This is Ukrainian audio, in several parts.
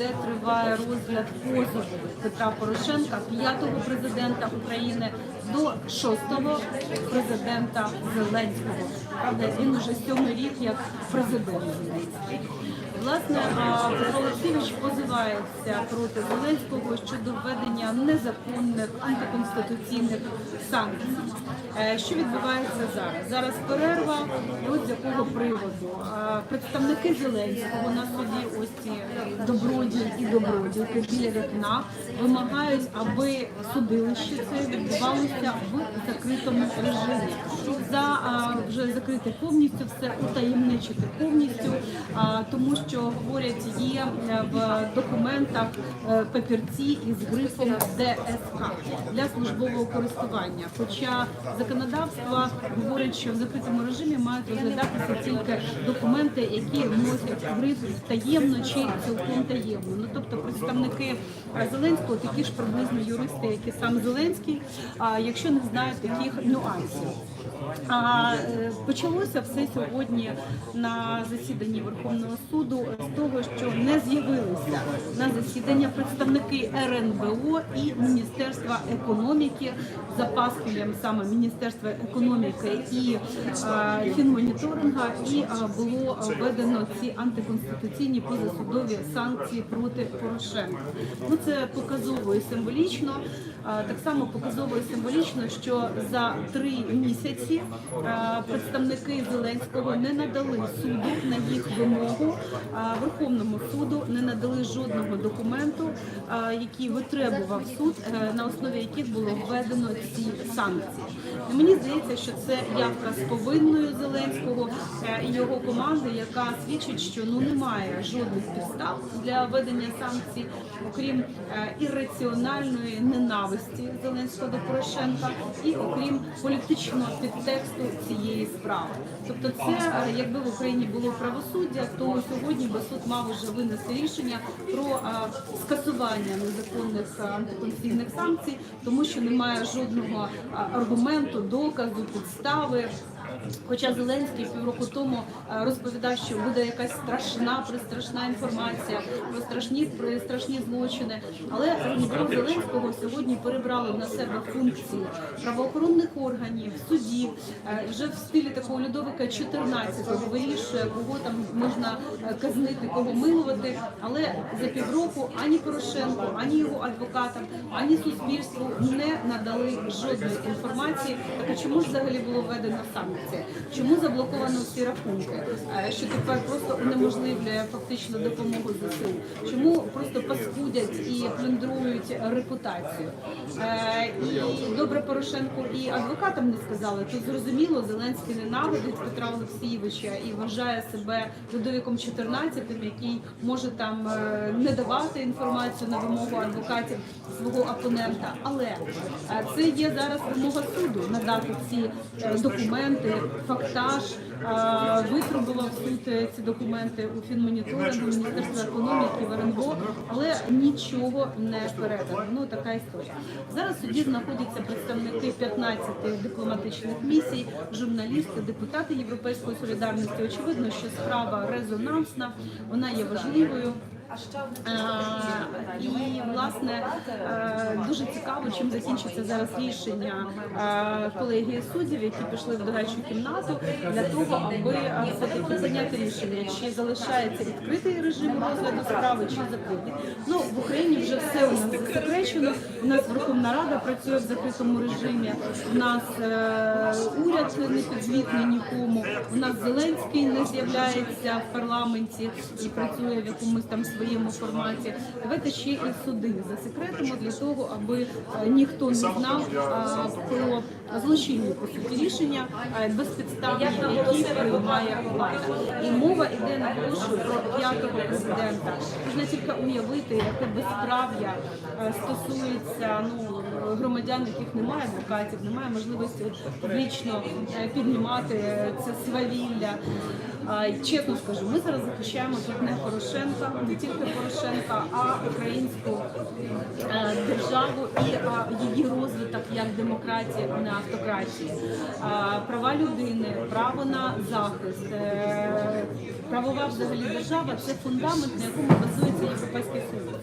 де триває розгляд позову Петра Порошенка, п'ятого президента України, до шостого президента Зеленського. Правда, він уже сьомий рік як президент Зеленський. Власне, Олексійович позивається проти Зеленського щодо введення незаконних антиконституційних санкцій. Е, Що відбувається зараз? Зараз перерва, от з якого приводу представники Зеленського на суді, ось ці добродії і добродійки біля вікна вимагають, аби судилище це відбувалося в закритому режимі. За вже закрити повністю все, утаємничити повністю, тому що говорять, є е, в документах е, папірці із грифом ДСК для службового користування. Хоча законодавство говорить, що в закритому режимі мають розглядатися тільки документи, які носять гриф таємно чи цілком таємно. Ну тобто представники е, Зеленського такі ж приблизно юристи, як і сам Зеленський, якщо не знають таких нюансів. А е, почалося все сьогодні на засіданні Верховного суду з того, що не з'явилися на засідання представники РНБО і Міністерства економіки за пасквілем саме Міністерства економіки і е, фінмоніторинга, і е, було введено ці антиконституційні позасудові санкції проти Порошенка. Ну це показово і символічно. Так само показово і символічно, що за три місяці е, представники Зеленського не надали суду на їх вимогу Верховному суду, не надали жодного документу, який витребував суд, е, на основі яких було введено ці санкції. І мені здається, що це явка з повинною Зеленського е, і його команди, яка свідчить, що ну немає жодних підстав для введення санкцій, окрім е, ірраціональної ненависті Зеленського до Порошенка, і окрім політичного підтексту цієї справи. Тобто, це е, якби в Україні було правосуддя, то сьогодні би суд мав вже винести рішення про е, скасування незаконних е, антиконституційних санкцій, тому що немає жодного аргументу, доказу, підстави. Хоча Зеленський півроку тому е, розповідав, що буде якась страшна, пристрашна інформація про страшні про страшні злочини. Але РНБО Зеленського сьогодні перебрали на себе функції правоохоронних органів, судів Е, вже в стилі такого Людовика 14-го вирішує, кого там можна е, казнити, кого милувати. Але за півроку ані Порошенко, ані його адвокатам, ані суспільству не надали жодної інформації. Так чому ж взагалі було введено санкції? Чому заблоковано всі рахунки? Е, Що тепер просто унеможливлює фактично допомогу ЗСУ? Чому просто паскудять і плюндрують репутацію? Е, І добре Порошенко і адвокатам не сказали, то зрозуміло, Зеленський ненавидить Петра Олексійовича і вважає себе Людовіком 14, який може там е, не давати інформацію на вимогу адвокатів свого опонента. Але це є зараз вимога суду надати ці документи, фактаж. Е, Випробував е, ці документи у фінмоніторингу Міністерства економіки в РНБО, але нічого не передано. Ну така історія. Зараз в суді знаходяться представники 15 дипломатичних місій, журналісти, депутати Європейської солідарності. Очевидно, що справа резонансна, вона є важливою. Е, І власне е, дуже цікаво, чим закінчиться зараз рішення е, колегії суддів, які пішли в дорадчу кімнату для того, аби все-таки прийняти рішення, чи залишається відкритий режим розгляду справи, чи закритий. Ну в Україні вже все у нас засекречено. У нас Верховна Рада працює в закритому режимі. У нас уряд не підзвітний нікому. У нас Зеленський не з'являється в парламенті і працює в якомусь там своєму форматі. Давайте ще і суди засекретимо для того, аби е, ніхто не знав е, про злочинні по суті рішення е, безпідставні, які приймає влада. І мова йде наголошую про п'ятого президента. Можна тільки уявити, яке безправ'я стосується ну громадян, яких немає адвокатів, немає можливості публічно е, піднімати е, це свавілля. Чесно скажу, ми зараз захищаємо тут не Порошенка, не тільки Порошенка, а українську е, державу і її розвиток як демократії, а не автократії. Права людини, право на захист, правова взагалі держава це фундамент, на якому базується Європейський Союз.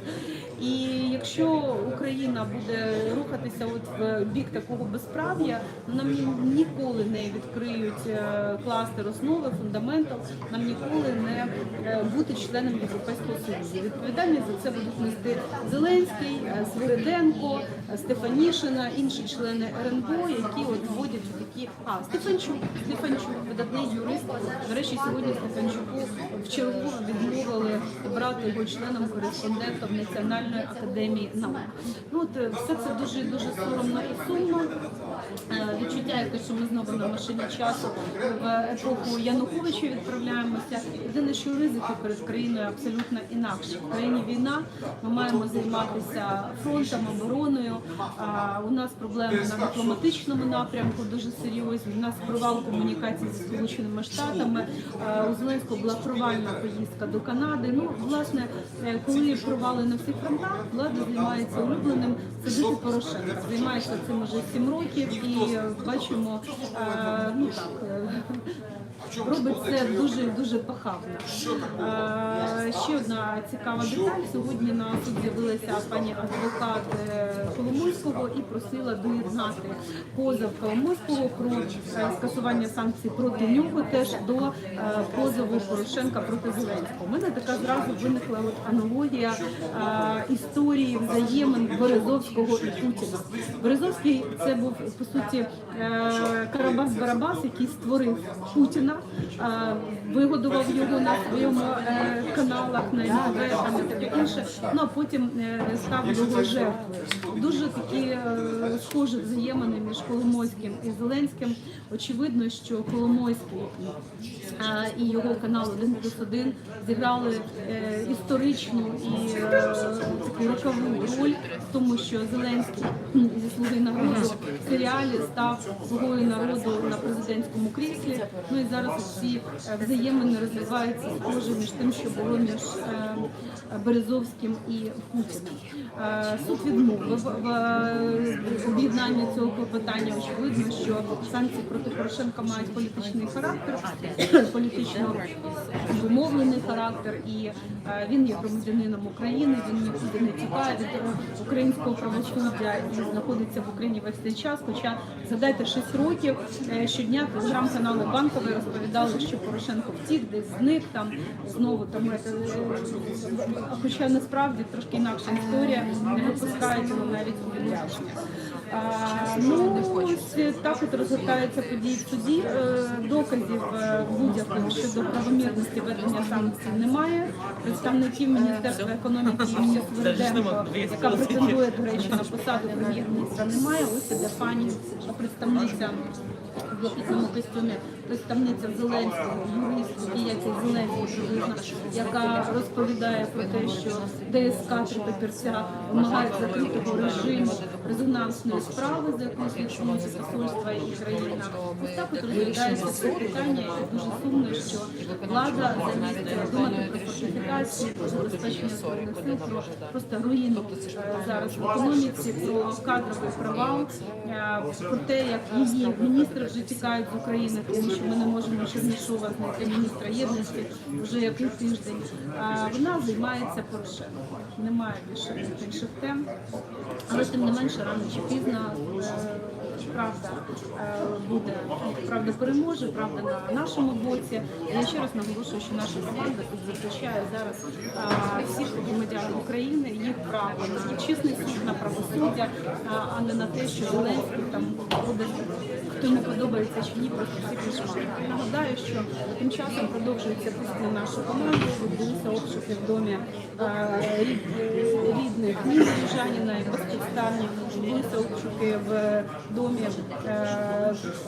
І якщо Україна буде рухатися от в бік такого безправ'я, нам ніколи не відкриють е, кластер основи, фундаментал, нам ніколи не е, бути членом Європейського Союзу. Відповідальність за це будуть нести Зеленський, е, Свириденко, Стефанішина, інші члени РНБО, які от вводять такі а Стефанчук, Стефанчук, видатний юрист. До речі, сьогодні Стефанчуку вчергово відмовили брати його членом кореспондентом Національної академії наук. Ну от е, все це дуже дуже соромно і сумно. Е, що ми знову на машині часу в епоху Януковича відправляємося. Єдине, що ризики перед країною абсолютно інакші. В країні війна ми маємо займатися фронтом, обороною. У нас проблеми на дипломатичному напрямку дуже серйозні. У нас провал комунікації зі сполученими штатами. У Зеленського була провальна поїздка до Канади. Ну, власне, е, коли провали на всіх фронтах, влада займається улюбленим. Це діти Порошенка. Займається цим уже 7 років і е, бачимо, е, ну так. е, Робить це дуже дуже похабно. Ще одна цікава деталь. Сьогодні на суд з'явилася пані адвокат е, Коломойського і просила доєднати позов Коломойського про е, скасування санкцій проти нього теж до е, позову Порошенка проти Зеленського. У мене така зразу виникла от аналогія історії взаємин Березовського і Путіна. Березовський це був по суті е, Карабас-Барабас, який створив Путіна, вигодував його на своєму е, каналах на НТВ там і таке інше. Ну а потім е, став його жертвою. Дуже такі е, схожі взаємини між Коломойським і Зеленським. Очевидно, що Коломойський е, і його канал 1 плюс 1 зіграли історичну і таку рокову роль в тому, що Зеленський зі слуги народу в серіалі став слугою народу на президентському кріслі. Ну і зараз е, взаємини розвиваються схоже між тим, що було між е, Березовським і Путіним. Е, Суд відмовив в об'єднанні цього клопотання. Очевидно, що санкції проти Порошенка мають політичний характер, політично обумовлений характер, і е, він є громадянином України. Він нікуди не тікає від українського правосуддя і знаходиться в Україні весь цей час. Хоча згадайте 6 років щодня телеграм-канали банкові розповідали, що Порошенко втік, десь зник там знову там хоча насправді трошки інакша історія, не випускають його навіть у відрядження. Ну ось так от розгортаються події в суді. Е, Доказів е, будь-яких щодо правомірності ведення санкцій немає. Представників Міністерства економіки імені Сверденко, яка претендує, до речі, на посаду прем'єр-міністра, немає. Ось іде пані представниця в блакитному костюмі, представниця Зеленського, юрист Києві Зеленського, дружина, яка розповідає про те, що ДСК три папірця вимагають закритого режиму резонансної справи, за якою слідчується посольства і країна. Ось так от розглядається це питання, і дуже сумно, що влада замість думати про фортифікації, про забезпечення збройних сил, про просто руїну зараз в економіці, про кадровий провал, е, про те, як її міністри вже тікають з України, тому що ми не можемо Чернишова знайти міністра єдності вже який тиждень. А Вона займається Порошенком. Немає більше інших тем, але тим не менше рано чи пізно. е, Правда е, буде правда переможе, правда на нашому боці. Я ще раз наголошую, що наша команда тут захищає зараз е, всіх громадян України, право на чесний суд, на правосуддя, а- не на те, що Зеленський там робить хто не подобається чи ні, просто всі кошмари. Нагадаю, що тим часом продовжується пуск на нашу команду. Відбулися обшуки в домі рідних Ніни Южаніна і безпідставні. Відбулися обшуки в домі е,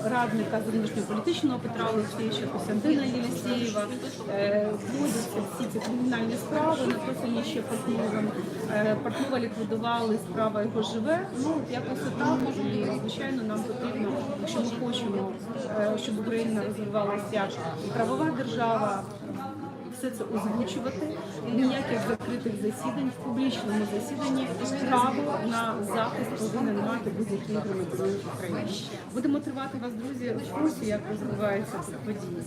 радника зовнішньополітичного Петра Олексійовича Костянтина Єлісєєва. Е, Вводяться всі ці кримінальні справи, написані ще Портновим. Е, Портнова ліквідували, справа його живе. Ну, якось отак. І, звичайно, нам потрібно, якщо ми хочемо, щоб Україна розвивалася правова держава, все це озвучувати. Ніяких закритих засідань в публічному засіданні право на захист повинен мати будь-який громадянин України. Будемо тривати вас, друзі, в курсі, як розвиваються події.